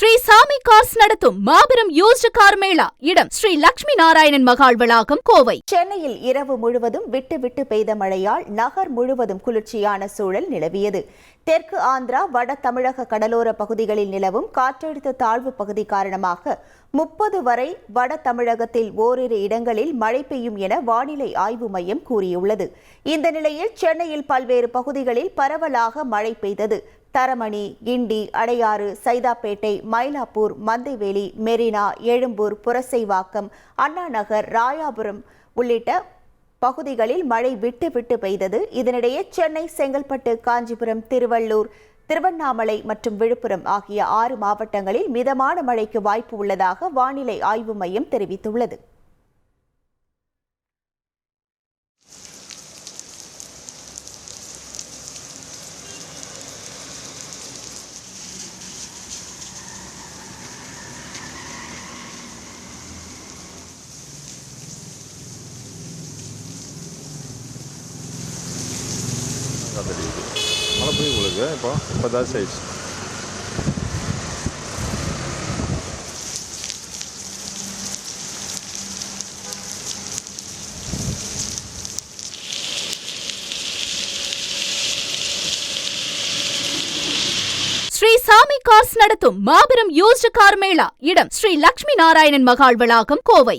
ஸ்ரீ சாமி கார்ஸ் நடத்தும் மாபெரும் யூஸ்டு கார் மேளா இடம். ஸ்ரீ லட்சுமி நாராயணன் மகால் வளாகம் கோவை. சென்னையில் இரவு முழுவதும் விட்டு விட்டு பெய்த மழையால் நகர் முழுவதும் குளிர்ச்சியான சூழல் நிலவியது. தெற்கு ஆந்திரா வட தமிழக கடலோர பகுதிகளில் நிலவும் காற்றழுத்த தாழ்வு பகுதி காரணமாக முப்பது வரை வட தமிழகத்தில் ஓரிரு இடங்களில் மழை பெய்யும் என வானிலை ஆய்வு மையம் கூறியுள்ளது. இந்த நிலையில் சென்னையில் பல்வேறு பகுதிகளில் பரவலாக மழை பெய்தது. தரமணி கிண்டி அடையாறு சைதாப்பேட்டை மயிலாப்பூர் மந்தைவேலி மெரினா எழும்பூர் புரசைவாக்கம் அண்ணா நகர் ராயாபுரம் உள்ளிட்ட பகுதிகளில் மழை விட்டு விட்டு பெய்தது. இதனிடையே சென்னை செங்கல்பட்டு காஞ்சிபுரம் திருவள்ளூர் திருவண்ணாமலை மற்றும் விழுப்புரம் ஆகிய ஆறு மாவட்டங்களில் மிதமான மழைக்கு வாய்ப்பு உள்ளதாக வானிலை ஆய்வு மையம் தெரிவித்துள்ளது. தெரியுது. மழை பெய்யும் உங்களுக்கு இப்போ இப்போ தான் ஆயிடுச்சு ஸ்ரீ சாமி கார்ஸ் நடத்தும் மாபெரும் யூஸ்டு கார் மேளா இடம் ஸ்ரீ லக்ஷ்மி நாராயணன் மகால் வளாகம் கோவை.